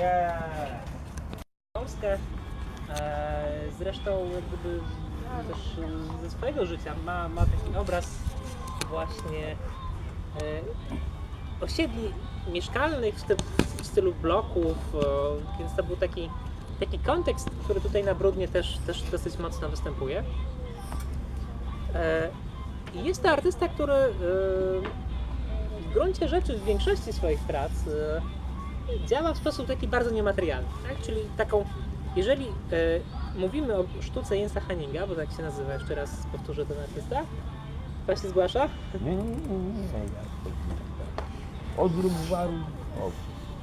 Yeah. Polskę e, zresztą jak gdyby też ze swojego życia ma, ma taki obraz właśnie e, osiedli mieszkalnych w, stylu, w stylu bloków, e, więc to był taki, taki kontekst, który tutaj na Brudnie też, też dosyć mocno występuje. Jest to artysta, który w gruncie rzeczy w większości swoich prac działa w sposób taki bardzo niematerialny, tak? czyli taką, jeżeli e, mówimy o sztuce Jensa Hanninga, bo tak się nazywa, jeszcze raz powtórzę ten artysta, pan się zgłasza, Nie, nie, nie, nie, ja Odwrót waru.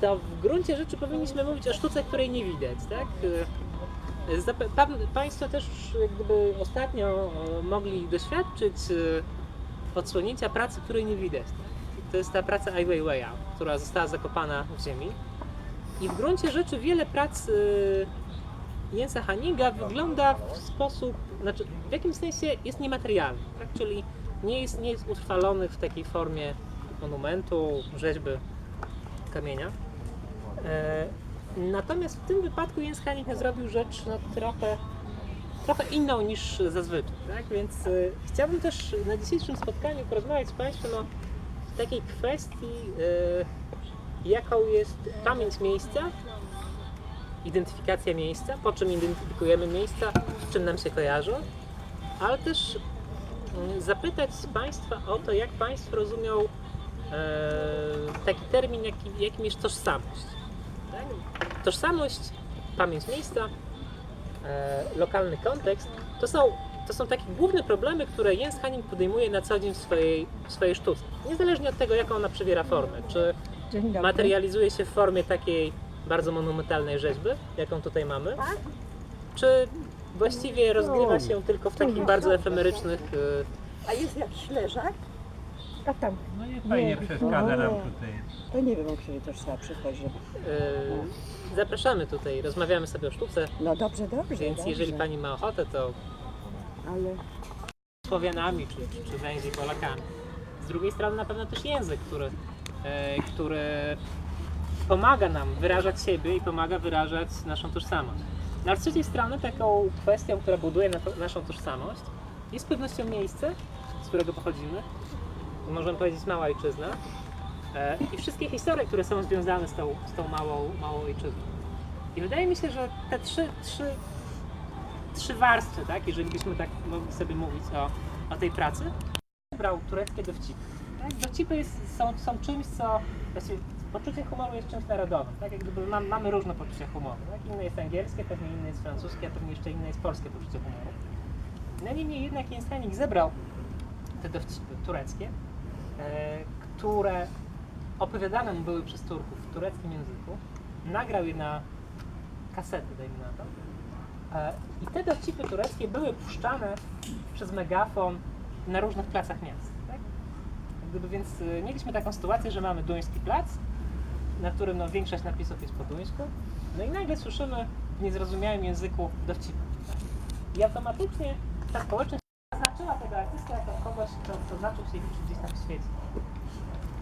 To w gruncie rzeczy powinniśmy mówić o sztuce, której nie widać, tak? E, pa- Państwo też jak gdyby ostatnio e, mogli doświadczyć e, odsłonięcia pracy, której nie widać. Tak? To jest ta praca Ai Weiwei'a, która została zakopana w ziemi. I w gruncie rzeczy wiele prac e, Jensa Hanninga wygląda w sposób, znaczy w jakimś sensie jest niematerialny, tak? czyli nie jest, nie jest utrwalony w takiej formie monumentu, rzeźby kamienia. E, Natomiast w tym wypadku Jens Hanning zrobił rzecz no, trochę, trochę inną niż zazwyczaj, tak? Więc e, chciałbym też na dzisiejszym spotkaniu porozmawiać z Państwem o takiej kwestii, e, jaką jest pamięć miejsca, identyfikacja miejsca, po czym identyfikujemy miejsca, z czym nam się kojarzą, ale też mm, zapytać Państwa o to, jak Państwo rozumią e, taki termin, jaki, jakim jest tożsamość. Tożsamość, pamięć miejsca, e, lokalny kontekst to są, to są takie główne problemy, które Jens Hanning podejmuje na co dzień w swojej, w swojej sztuce. Niezależnie od tego, jaką ona przybiera formę. Czy materializuje się w formie takiej bardzo monumentalnej rzeźby, jaką tutaj mamy, Tak? czy właściwie rozgrywa się tylko w takich bardzo efemerycznych e, A jest jakiś leżak? A tam, No nie fajnie Nie, przeszkadza nam no. tutaj. to nie wiem, o której też trzeba przychodzić. e, Zapraszamy tutaj, rozmawiamy sobie o sztuce, No dobrze, dobrze. więc dobrze. jeżeli Pani ma ochotę, to Ale Słowianami czy, czy, węziej Polakami. Z drugiej strony na pewno też język, który, e, który pomaga nam wyrażać siebie i pomaga wyrażać naszą tożsamość. No, trzeciej strony taką kwestią, która buduje na, naszą tożsamość jest z pewnością miejsce, z którego pochodzimy. Możemy powiedzieć mała ojczyzna. E, I wszystkie historie, które są związane z tą, z tą małą, małą ojczyzną. I wydaje mi się, że te trzy, trzy trzy warstwy, tak? Jeżeli byśmy tak mogli sobie mówić o, o tej pracy. Brał tureckie dowcipy. Tak? Dowcipy jest, są, są czymś, co poczucie humoru jest czymś narodowym. Tak? Jak gdyby mam, mamy różne poczucie humoru. Tak? Inne jest angielskie, pewnie inne jest francuskie, a pewnie jeszcze inne jest polskie poczucie humoru. No niemniej jednak Henning zebrał te dowcipy tureckie, e, które opowiadane mu były przez Turków w tureckim języku. Nagrał je na kasety, dajmy na to. E, I te dowcipy tureckie były puszczane przez megafon na różnych placach miast. Tak? Gdyby więc y, mieliśmy taką sytuację, że mamy duński plac, na którym no, większość napisów jest po duńsku, no i nagle słyszymy w niezrozumiałym języku dowcipy. I automatycznie ta społeczność zaznaczyła tego artystę jako kogoś, kto, kto zaczął się gdzieś tam w świecie.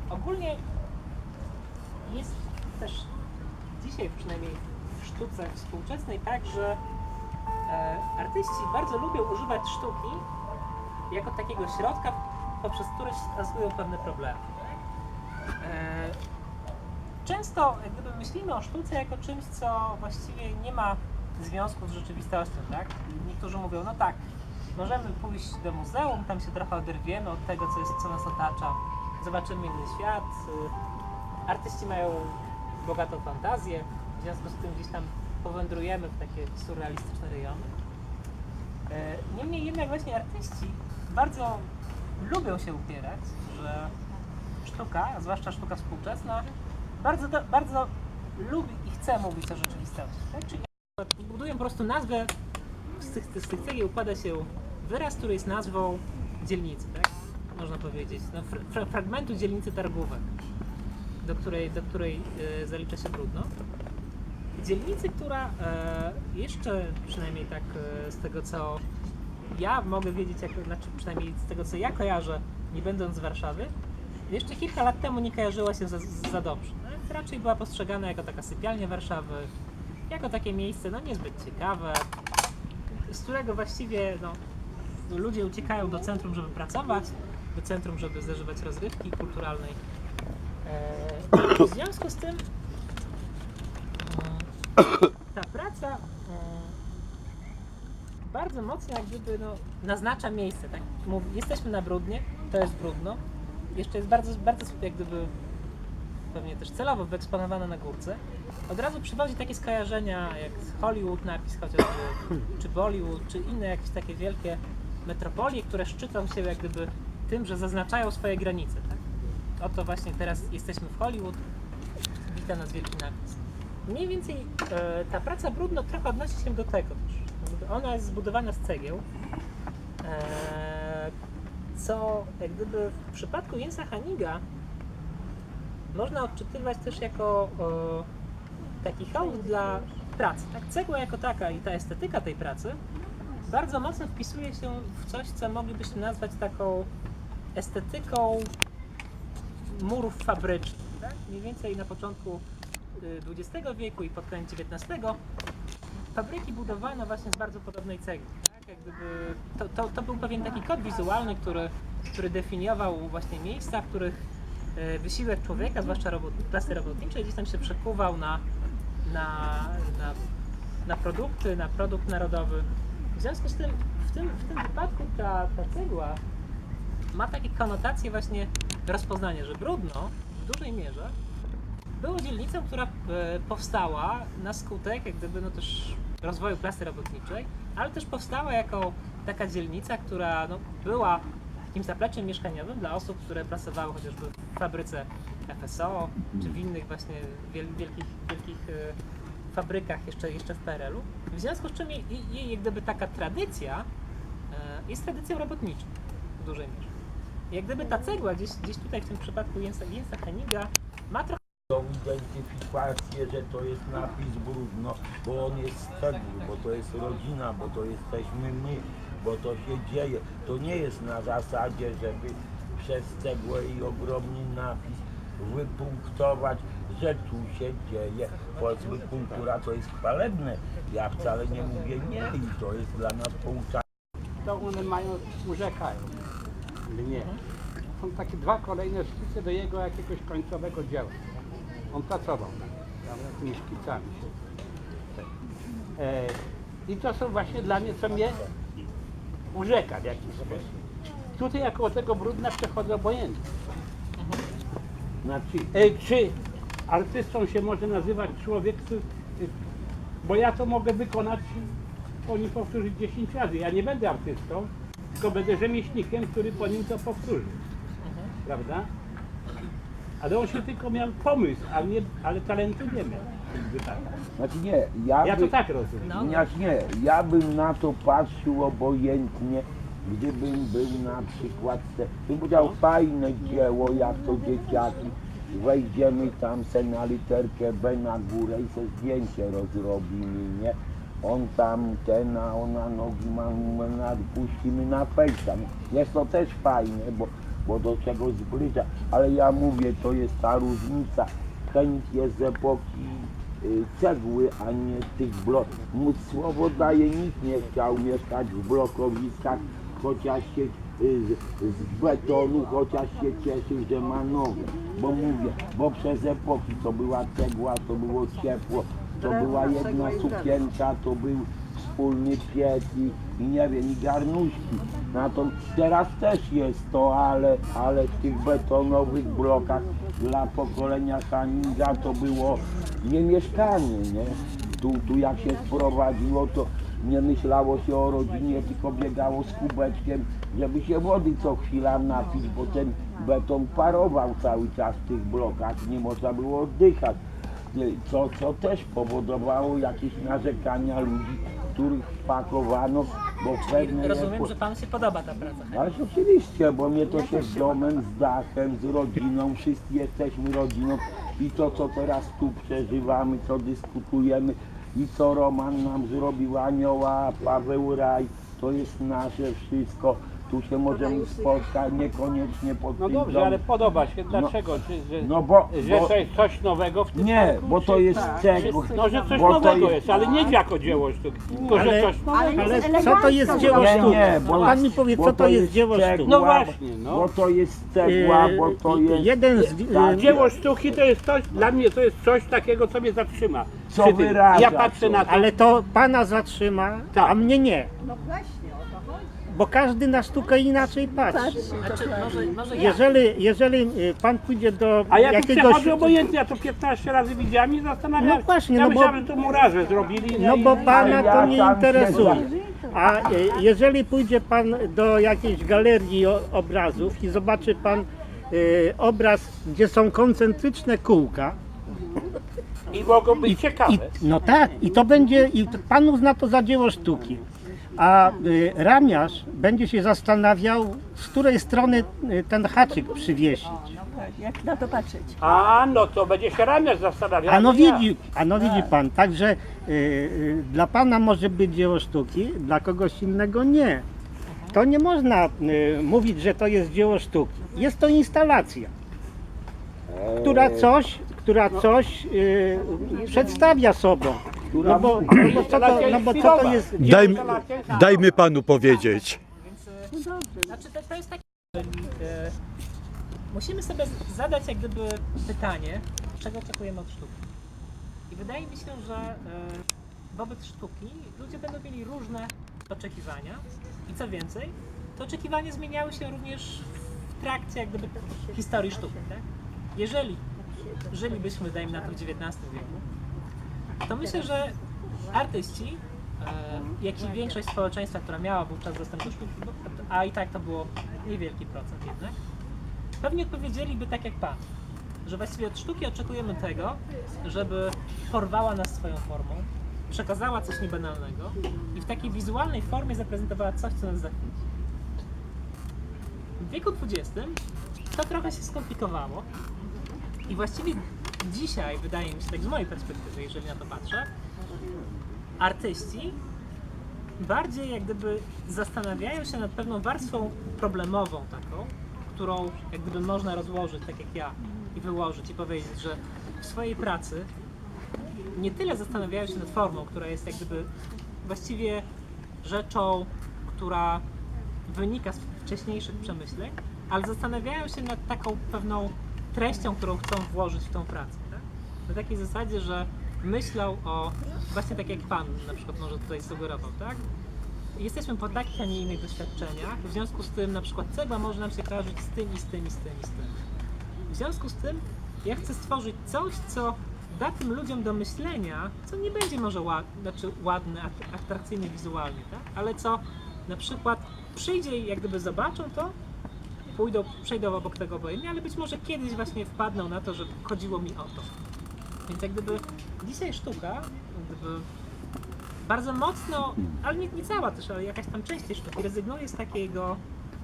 Ogólnie jest też dzisiaj przynajmniej w sztuce współczesnej tak, że e, artyści bardzo lubią używać sztuki jako takiego środka, poprzez który rozwiązują pewne problemy. E, często jak gdyby myślimy o sztuce jako czymś, co właściwie nie ma związku z rzeczywistością, tak? Niektórzy mówią, no tak, możemy pójść do muzeum, tam się trochę oderwiemy od tego, co, jest, co nas otacza, zobaczymy inny świat. y, Artyści mają bogatą fantazję, w związku z tym gdzieś tam powędrujemy w takie surrealistyczne rejony. E, Niemniej jednak właśnie artyści bardzo lubią się upierać, że sztuka, zwłaszcza sztuka współczesna, bardzo, do, bardzo lubi i chce mówić o rzeczywistości. Tak? Czyli budują po prostu nazwę, z tych, z tych cegieł układa się wyraz, który jest nazwą dzielnicy, tak? można powiedzieć, no, fra, fra, fragmentu dzielnicy targówek, do której, do której e, zalicza się Brudno. Dzielnicy, która e, jeszcze przynajmniej tak e, z tego co ja mogę wiedzieć, jak, znaczy przynajmniej z tego co ja kojarzę, nie będąc z Warszawy, jeszcze kilka lat temu nie kojarzyła się za, za dobrze. Tak? raczej była postrzegana jako taka sypialnia Warszawy, jako takie miejsce no niezbyt ciekawe, z którego właściwie no, ludzie uciekają do centrum, żeby pracować, do centrum, żeby zażywać rozrywki kulturalnej. E, w związku z tym ta praca e, bardzo mocno jak gdyby no, naznacza miejsce. Tak? Jesteśmy na Brudnie, to jest Brudno. Jeszcze jest bardzo, bardzo jak gdyby pewnie też celowo wyeksponowana na górce. Od razu przywodzi takie skojarzenia jak Hollywood napis chociażby, czy Bollywood, czy inne jakieś takie wielkie metropolie, które szczycą się jak gdyby tym, że zaznaczają swoje granice. Tak? Oto właśnie teraz jesteśmy w Hollywood, wita nas wielki napis. Mniej więcej e, ta praca brudno trochę odnosi się do tego też. Ona jest zbudowana z cegieł, e, co jak gdyby w przypadku Jensa Haniga można odczytywać też jako e, taki hołd dla pracy. Tak? Cegła jako taka i ta estetyka tej pracy bardzo mocno wpisuje się w coś, co moglibyśmy nazwać taką estetyką murów fabrycznych. Tak? Mniej więcej na początku XX wieku i pod koniec XIX fabryki budowano właśnie z bardzo podobnej cegły. Tak? Jak gdyby to, to, to był pewien taki kod wizualny, który, który definiował właśnie miejsca, w których e, wysiłek człowieka, zwłaszcza robot, klasy robotniczej, gdzieś tam się przekuwał na, na, na, na produkty, na produkt narodowy. W związku z tym w tym, w tym wypadku ta, ta cegła ma takie konotacje właśnie rozpoznania, że Brudno w dużej mierze było dzielnicą, która e, powstała na skutek jak gdyby no też rozwoju klasy robotniczej, ale też powstała jako taka dzielnica, która no, była takim zapleczem mieszkaniowym dla osób, które pracowały chociażby w fabryce FSO, czy w innych właśnie wiel, wielkich, wielkich e, fabrykach jeszcze, jeszcze w PRL-u. W związku z czym jej, jej jak gdyby taka tradycja e, jest tradycją robotniczą w dużej mierze. Jak gdyby ta cegła gdzieś, gdzieś tutaj w tym przypadku Jensa, Jensa Heniga ma trochę tą identyfikację, że to jest napis brudno, bo on jest z cegły, bo to jest rodzina, bo to jesteśmy my, bo to się dzieje. To nie jest na zasadzie, żeby przez cegłę i ogromny napis wypunktować, że tu się dzieje. Powiedzmy, kultura to jest chwalebne. Ja wcale nie mówię nie i to jest dla nas pouczanie. to one mają, urzekają mnie. Są takie dwa kolejne szkice do jego jakiegoś końcowego dzieła. On pracował nad prawda, tymi szkicami. E, I to są właśnie dla mnie, co mnie urzeka w jakiś sposób. Tutaj jako tego brudna przechodzę obojętnie. Znaczy, E, czy artystą się może nazywać człowiek, który, e, bo ja to mogę wykonać, po nim powtórzyć 10 razy. Ja nie będę artystą, tylko będę rzemieślnikiem, który po nim to powtórzy. Prawda? Ale on się tylko miał pomysł, ale, nie, ale talentu nie miał. Tak. znaczy nie, ja, Ja by- to tak rozumiem. No. Ponieważ nie, ja bym na to patrzył obojętnie, gdybym był na przykład, te- bym powiedział fajne dzieło, jak to dzieciaki, wejdziemy tam se na literkę B na górę i se zdjęcie rozrobimy, nie? On tam, ten, a ona nogi ma, ma puścimy na fejsa. Jest to też fajne, bo, bo do czego zbliża, ale ja mówię, to jest ta różnica. Chęć jest z epoki y, cegły, a nie tych bloków. Mu słowo daje, nikt nie chciał mieszkać w blokowiskach, chociaż się y, z, z betonu, chociaż się cieszył, że ma nowe. Bo mówię, bo przez epoki to była cegła, to było ciepło, to była jedna sukienka, to był wspólny piec i, i nie wiem, i garnuszki. To teraz też jest to, ale, ale w tych betonowych blokach dla pokolenia Haninga to było niemieszkanie, nie? Tu, tu jak się sprowadziło, to nie myślało się o rodzinie, tylko biegało z kubeczkiem, żeby się wody co chwila napić, bo ten beton parował cały czas w tych blokach, nie można było oddychać co, co też powodowało jakieś narzekania ludzi, których spakowano, bo w pewnej Rozumiem, że Panu się podoba ta praca. Ależ oczywiście, bo mnie to się z domem, z dachem, z rodziną, wszyscy jesteśmy rodziną i to, co teraz tu przeżywamy, co dyskutujemy i co Roman nam zrobił, Anioła, Paweł Raj, to jest nasze wszystko. Tu się możemy spotkać, niekoniecznie pod No tym dobrze, domem. ale podoba się. Dlaczego? Czy, że, No bo, że bo to jest coś nowego w tym nie, parku, bo to czy- jest cegła. No, że coś bo to nowego jest- jest, ale nie jako dzieło sztuki, tylko że Ale- coś nowego. Ale co to jest dzieło Nie, sztuki? nie, bo- Pan mi powie, bo co to jest dzieło cegła, sztuki? No właśnie, no. Bo to jest cegła, bo to Yy, jest... Jeden z... Tak. Dzieło sztuki to jest coś, dla mnie to jest coś takiego, co mnie zatrzyma. Co Przy tym. wyraża Ja patrzę coś. na to, Ale to pana zatrzyma, Tak. a mnie nie. Bo każdy na sztukę inaczej patrzy. Znaczy, może, może ja. Jeżeli, jeżeli y, pan pójdzie do a ja tu jakiegoś... przechodzę obojętnie, ja to 15 razy widziałem i zastanawiałem No właśnie, ja no bo- myślałem, że to murarze zrobili. No i- bo pana ja to nie interesuje. A y, jeżeli pójdzie pan do jakiejś galerii o- obrazów i zobaczy pan y, obraz, gdzie są koncentryczne kółka, I mogą być ciekawe. I, no tak, i to będzie, i to pan uzna to za dzieło sztuki. A y, ramiarz będzie się zastanawiał, z której strony y, ten haczyk przywiesić. Tak, jak na to patrzeć? A, no to będzie się ramię zastanawiał. A no widzi, a no widzi pan, także y, y, dla pana może być dzieło sztuki, dla kogoś innego nie. To nie można y, mówić, że to jest dzieło sztuki. Jest to instalacja, która coś, która coś y, przedstawia sobą. No bo, no bo co to, no bo co to jest dzieło Dajmy, panu powiedzieć. Więc, e, znaczy to, to jest takie, e, musimy sobie zadać jak gdyby pytanie, czego oczekujemy od sztuki. I wydaje mi się, że e, wobec sztuki ludzie będą mieli różne oczekiwania i co więcej, te oczekiwania zmieniały się również w trakcie jak gdyby historii sztuki, tak? Jeżeli żylibyśmy, dajmy na to w XIX wieku, to myślę, że artyści, e, jak i większość społeczeństwa, która miała wówczas dostęp do sztuki, a i tak to było niewielki procent jednak, pewnie odpowiedzieliby tak jak Pan, że właściwie od sztuki oczekujemy tego, żeby porwała nas swoją formą, przekazała coś niebanalnego i w takiej wizualnej formie zaprezentowała coś, co nas zachwyci. W wieku XX to trochę się skomplikowało i właściwie dzisiaj, wydaje mi się, tak z mojej perspektywy, jeżeli na to patrzę, artyści bardziej jak gdyby zastanawiają się nad pewną warstwą problemową taką, którą jak gdyby można rozłożyć tak jak ja i wyłożyć i powiedzieć, że w swojej pracy nie tyle zastanawiają się nad formą, która jest jak gdyby właściwie rzeczą, która wynika z wcześniejszych przemyśleń, ale zastanawiają się nad taką pewną treścią, którą chcą włożyć w tą pracę. Tak? Na takiej zasadzie, że myślą o, właśnie tak jak Pan na przykład może tutaj sugerował, tak? Jesteśmy po takich, a nie innych doświadczeniach, w związku z tym na przykład cegła może nam się kojarzyć z tym i z tym i z tym i z tym. W związku z tym ja chcę stworzyć coś, co da tym ludziom do myślenia, co nie będzie może ład, znaczy ładne, at- atrakcyjne wizualnie, tak? ale co na przykład przyjdzie i jak gdyby zobaczą to, pójdą, przejdą obok tego obojętnie, ale być może kiedyś właśnie wpadną na to, że chodziło mi o to. Więc jak gdyby dzisiaj sztuka, gdyby bardzo mocno, ale nie, nie cała też, ale jakaś tam część tej sztuki rezygnuje z takiego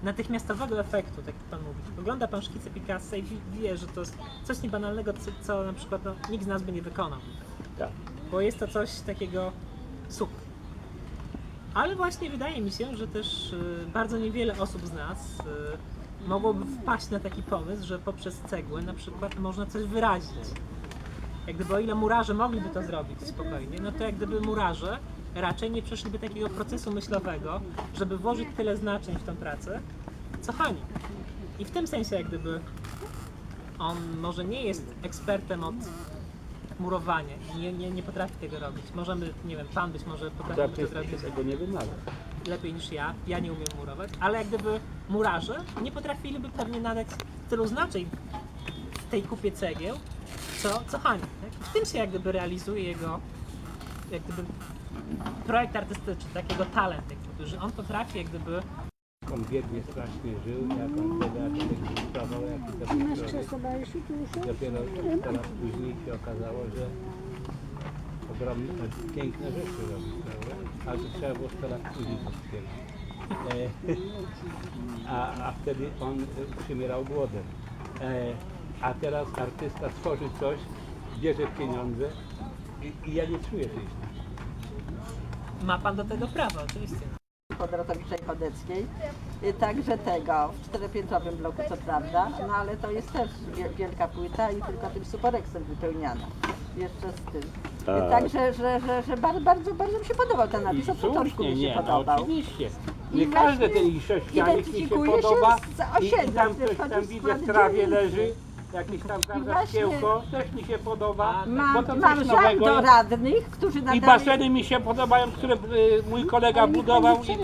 natychmiastowego efektu, tak jak Pan mówi. Ogląda Pan szkice Picassa i wi- wie, że to jest coś niebanalnego, co, co na przykład no, nikt z nas by nie wykonał. Tak. Bo jest to coś takiego super. Ale właśnie wydaje mi się, że też y, bardzo niewiele osób z nas y, mogłoby wpaść na taki pomysł, że poprzez cegłę na przykład można coś wyrazić. Jak gdyby o ile murarze mogliby to zrobić spokojnie, no to jak gdyby murarze raczej nie przeszliby takiego procesu myślowego, żeby włożyć tyle znaczeń w tę pracę, co Hani. I w tym sensie jak gdyby on może nie jest ekspertem od murowania i nie, nie, nie potrafi tego robić. Możemy, nie wiem, pan być może potrafi to zrobić tego nie wymaga. lepiej niż ja, ja nie umiem murować, ale jak gdyby murarze nie potrafiliby pewnie nadać tylu znaczeń tej kupie cegieł, co, co Hani. Tak? W tym się jak gdyby realizuje jego jak gdyby projekt artystyczny, takiego talent, jak gdyby, że on potrafi jak gdyby On biednie strasznie żył, jak on wtedy architekt sprawał, jaki to był człowiek. Dopiero teraz później się okazało, że ogromne, piękne rzeczy robi, prawda? Ale to trzeba było 100 lat później potwierdzić. E, a, a wtedy on e, przymierał głodem. E, a teraz artysta tworzy coś, bierze pieniądze i, i ja nie czuję tej śmieci. ma pan do tego prawa, oczywiście. Kondratowicza i Chodeckiej. Y, Także tego, w czteropiętrowym bloku co prawda, no ale to jest też wie- wielka płyta i tylko tym supereksem wypełniana. Jeszcze z tym. Y, Tak. Także, że, że, że bardzo, bardzo, bardzo mi się podobał ten I napis. Od początku mi się nie, no podobał. oczywiście. I Nie każdy właśnie ten sześcianik mi się identyfikuje się podoba. z I, I osiedlem, tam wchodzi tam w widzę w trawie dzielnicy. leży. Jakieś tam właśnie- szkiełko, też mi się podoba. bo Mam, to mam coś żal nowego do radnych, którzy I baseny mi się podobają, które y, mój kolega budował. I,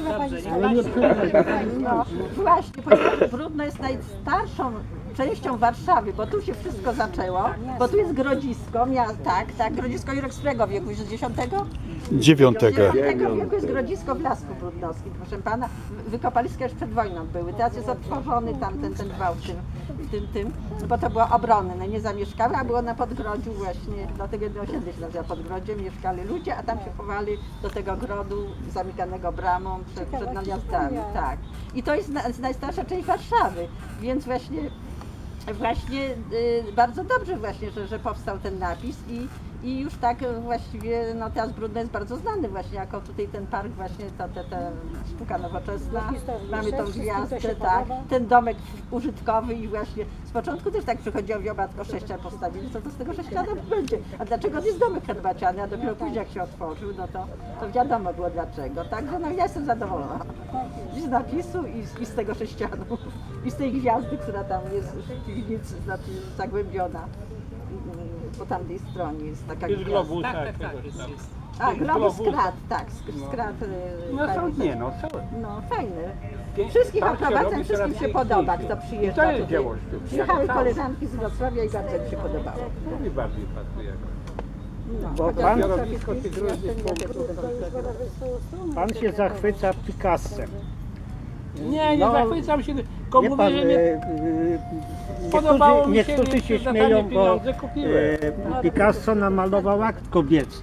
No właśnie, ponieważ Brudno jest najstarszą częścią Warszawy, bo tu się wszystko zaczęło, bo tu jest Grodzisko, mia- tak, tak, Grodzisko którego wieku, już z dziesiątego? Dziewiątego. Wieku jest Grodzisko w Lasku Brudnowskim, proszę pana. Wy- Wykopaliska już przed wojną były, teraz jest otworzony tam ten, ten wał w tym, w tym, tym, bo to było obronne, nie zamieszkałe, a było na Podgrodziu właśnie, dlatego jedno osiedle się nazywa Podgrodzie, mieszkali ludzie, a tam się chowali do tego grodu zamykanego bramą przed, przed najazdami, tak. I to jest na, najstarsza część Warszawy, więc właśnie właśnie y, bardzo dobrze właśnie, że, że powstał ten napis i, i już tak właściwie, no teraz Brudno jest bardzo znany właśnie jako tutaj ten park właśnie, ta, ta, ta sztuka nowoczesna, mamy tą gwiazdę, tak, ten domek użytkowy i właśnie z początku też tak przychodziło, o matko sześcian postawili, co to z tego sześciana będzie, a dlaczego to jest domek herbaciany, a dopiero później jak się otworzył, no to, to wiadomo było dlaczego, także no ja jestem zadowolona i z napisu i z, i z tego sześcianu i z tej gwiazdy, która tam jest w piwnicy, znaczy zagłębiona mm, po tamtej stronie jest taka jest gwiazda. globus, Tak, tak, tak, tak. Jest. A, jest globus globus. skrat, tak, sk- skrat. y, No są, fajny. nie no, są. No fajny. Pięknie, Wszystkich tak się oprowadzam, wszystkim coraz się podoba, kto przyjeżdża. To jest tutaj. dzieło sztuki. Przyjechały jako koleżanki z Wrocławia i bardzo mi się podobało. To mi bardziej pasuje. No, Bo chociaż pan- Wrocław tych piękny, różnych ja też lubię tego. Pan się zachwyca Picassem. Nie, nie No, zachwycam się, tylko Wie mówię, pan, że e, mnie e, Podobało niektórzy, mi się, niektórzy się więc za śmieją, bo pieniądze kupiłem. e, Picasso namalował akt kobiecy.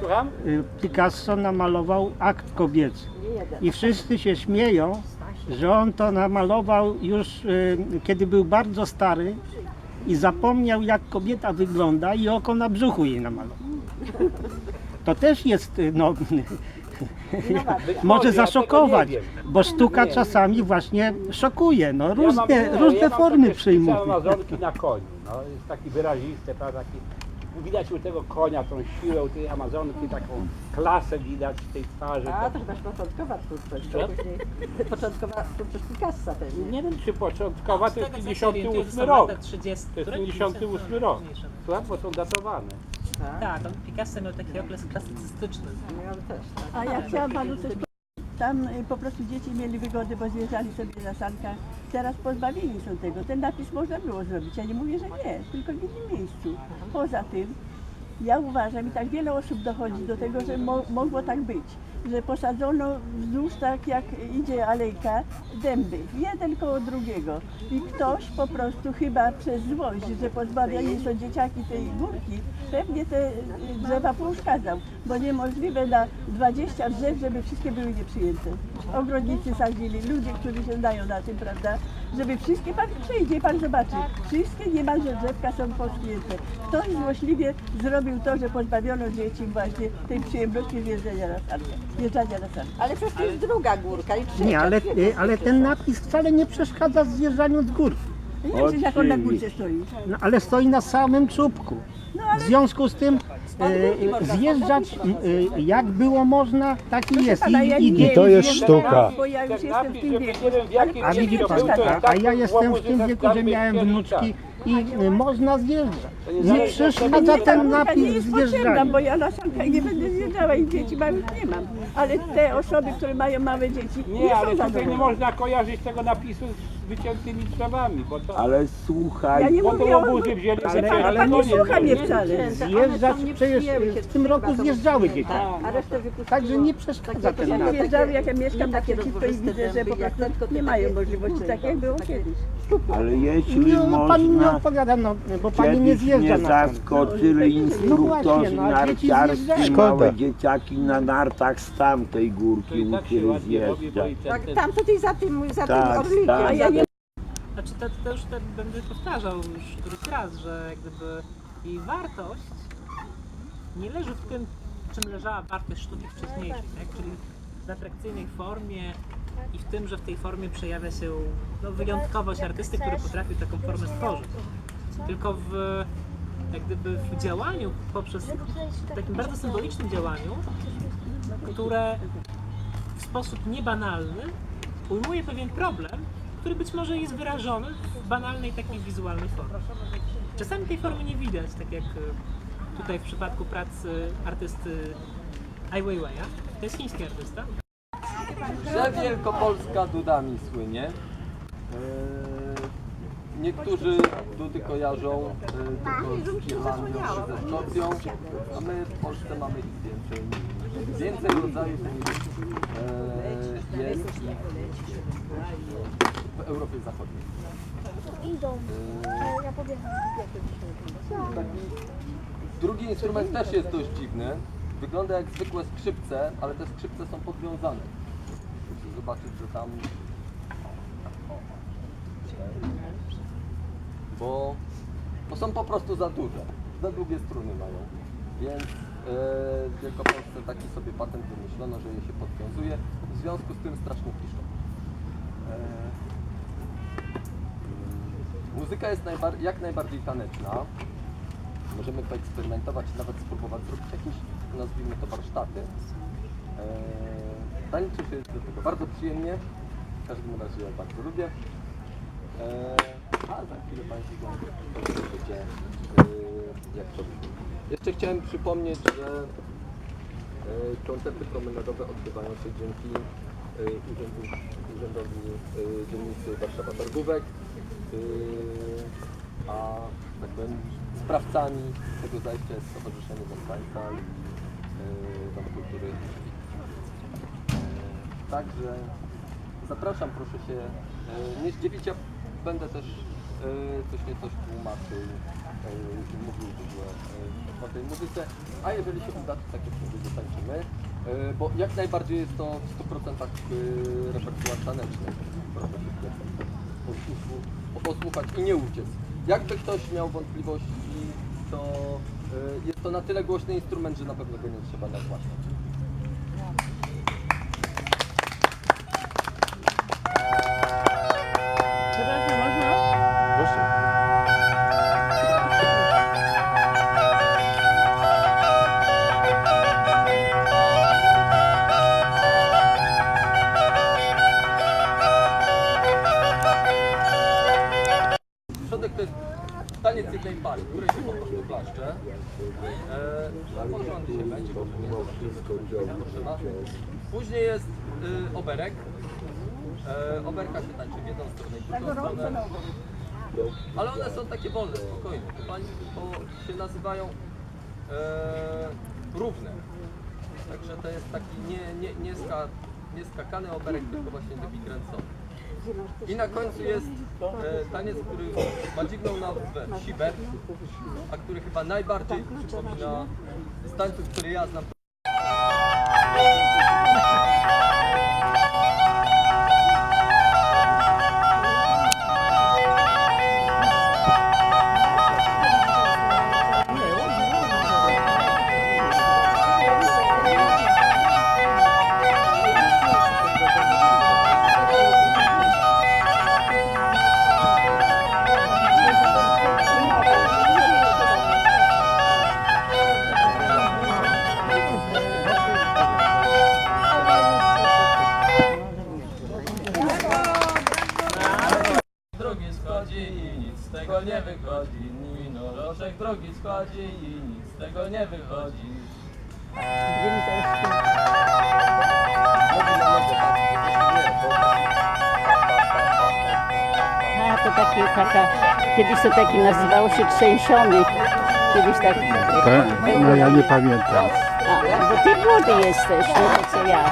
Słucham? E, Picasso namalował akt kobiecy. Nie. I wszyscy się śmieją, że on to namalował już kiedy był bardzo stary i zapomniał jak kobieta wygląda i oko na brzuchu jej namalował. To też jest no, może ja tego zaszokować, bo sztuka Nie. czasami właśnie szokuje. No, Ja różne mam- różne ja mam formy przyjmuje. szkice Amazonki na koniu, no, jest taki wyrazisty, prawda, taki, widać u tego konia tą siłę, u tej Amazonki, taką klasę widać w tej twarzy. A, To, chyba początkowa twórczość, to później początkowa twórczość Picassa pewnie. nie wiem, czy początkowa, to jest Z tego, co się orientuję, 58 to są rok. lata 30. To jest któreś 58 jest rok. Słucham, bo są datowane. Tak? Tak, on Picasso miał taki okres klasycystyczny. Ja też, tak. A ja chciałam panu coś powiedzieć. Tam y, po prostu dzieci mieli wygody, bo zjeżdżali sobie na sankach. Teraz pozbawieni są tego. Ten napis można było zrobić. Ja nie mówię, że nie, tylko w innym miejscu. Poza tym, ja uważam i tak wiele osób dochodzi do tego, że mo mogło tak być, że posadzono wzdłuż tak jak idzie alejka dęby, jeden koło drugiego. I ktoś po prostu chyba przez złość, że pozbawiani są dzieciaki tej górki, pewnie te drzewa pouszkadzał, bo niemożliwe na 20 drzew, żeby wszystkie były nieprzyjęte. Ogrodnicy sadzili, ludzie, którzy się znają na tym, prawda, żeby wszystkie, pan przyjdzie i pan zobaczy, wszystkie niemalże drzewka są poszknięte. Ktoś złośliwie zrobił to, że pozbawiono dzieci właśnie tej przyjemności zjeżdżania na sankę, zjeżdżania na. Ale przecież to jest druga górka i trzecia. Nie, ale, y, ale ten napis wcale nie przeszkadza w zjeżdżaniu z gór. Nie wiem, czy jak on na górce stoi. No, ale stoi na samym czubku. No W ale związku z tym zjeżdżać spod górki e, jak było można, taki jest. pana, ja I, i, nie I to jest sztuka. Bo ja już Ten jestem w napis, tym żeby wieku. nie wiem w jakim A widzi pan, jest a, a tak ja jestem w tym wieku, że miałem wnuczki i e, można zjeżdżać. nie zależy, przeszkadza ten nie napis jest zjeżdżaniu. bo ja na sankach nie będę zjeżdżała i dzieci małych nie mam. Ale te osoby, które mają małe dzieci, nie, Nie, są ale tutaj nie można kojarzyć tego napisu z wyciętymi drzewami, bo to... Ale słuchaj, Ja nie Bo mówię to o... łobuzy wzięli, Ale- wycięli, ale Pan to nie nie słucha mnie wcale. Zjeżdżać przecież w tym roku zjeżdżały dzieciaki. tak, A resztę wypuściło. Także nie przeszkadza ten Jak jak ja mieszkam Nie takie naprzeciwko i widzę, że po prostu nie mają możliwości takiej, jak było kiedyś. Ale jeśli Nie, no, pani nie można, odpowiada, no, bo pani nie kiedyś zjeżdża mnie na ten. zaskoczyli No właśnie, instruktorzy no, a dzieci zjeżdżają. małe Szkoda. dzieciaki na nartach z tamtej To górki tak bo zjeżdżać. Tak, tam tutaj za tym, za Tak, tym orlikiem. tak. A ja nie Znaczy to, to już te, będę powtarzał już któryś raz, że jak gdyby jej wartość nie leży w tym, czym leżała wartość sztuki wcześniejszej, tak? czyli w atrakcyjnej formie i w tym, że w tej formie przejawia się no, wyjątkowość artysty, który potrafił taką formę stworzyć. Tylko w, jak gdyby w działaniu, poprzez takim bardzo symbolicznym działaniu, które w sposób niebanalny ujmuje pewien problem, który być może jest wyrażony w banalnej takiej wizualnej formie. Czasami tej formy nie widać, tak jak e, tutaj w przypadku pracy artysty Ai Weiwei'a. To jest chiński artysta. że Wielkopolska dudami słynie. Eee, Niektórzy dudy kojarzą e, tylko z Irlandią czy ze Szkocją, a my w Polsce mamy ich więcej. Więcej rodzajów niż e, jest ich w Europie Zachodniej. Eee, Taki drugi instrument też jest dość dziwny. Wygląda jak zwykłe skrzypce, ale te skrzypce są podwiązane. Proszę zobaczyć, że tam. Bo, bo są po prostu za duże. Za długie struny mają. Więc e, w Wielkopolsce taki sobie patent wymyślono, że je się podwiązuje. W związku z tym strasznie piszą. E, muzyka jest najbar- jak najbardziej taneczna. Możemy poeksperymentować, nawet spróbować zrobić jakieś, nazwijmy to, warsztaty. Eee, tańczy się do tego bardzo przyjemnie. W każdym razie bardzo lubię. Eee, a za chwilę Państwo zobaczycie, eee, jak to brzmi. Jeszcze chciałem przypomnieć, że eee, koncerty promenadowe odbywają się dzięki eee, urzędu, Urzędowi eee, Dzielnicy Warszawa Targówek. A tak powiem, sprawcami tego zajścia jest Stowarzyszenie yy, Dom Kultury. Yy, także zapraszam, proszę się yy, nie zdziwić, ja będę też coś niecoś tłumaczył mówił w ogóle o tej muzyce, a jeżeli się uda, to tak mówię, zatańczymy, yy, bo jak najbardziej jest to w 100% yy, repertuar taneczny, proszę się posłuchać, i nie uciec. Jakby ktoś miał wątpliwości, to jest to na tyle głośny instrument, że na pewno go nie trzeba nagłaśniać. Oberek. Eee, oberka się tańczy w jedną stronę i w drugą stronę. Ale one są takie wolne, spokojne. Chyba bo się nazywają e, równe. Także to jest taki nie, nie, nie, ska, nie skakany oberek, tylko właśnie taki kręcony. I na końcu jest e, taniec, który ma dziwną nazwę a który chyba najbardziej przypomina z tańców, które ja znam. Wychodzi. Winorożek drogi schodzi i nic z tego nie wychodzi. A to taki, taka, kiedyś to taki nazywało się trzęsiony. Kiedyś tak. No ja nie pamiętam. A, bo ty młody jesteś, nie to co ja.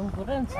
concurrentes.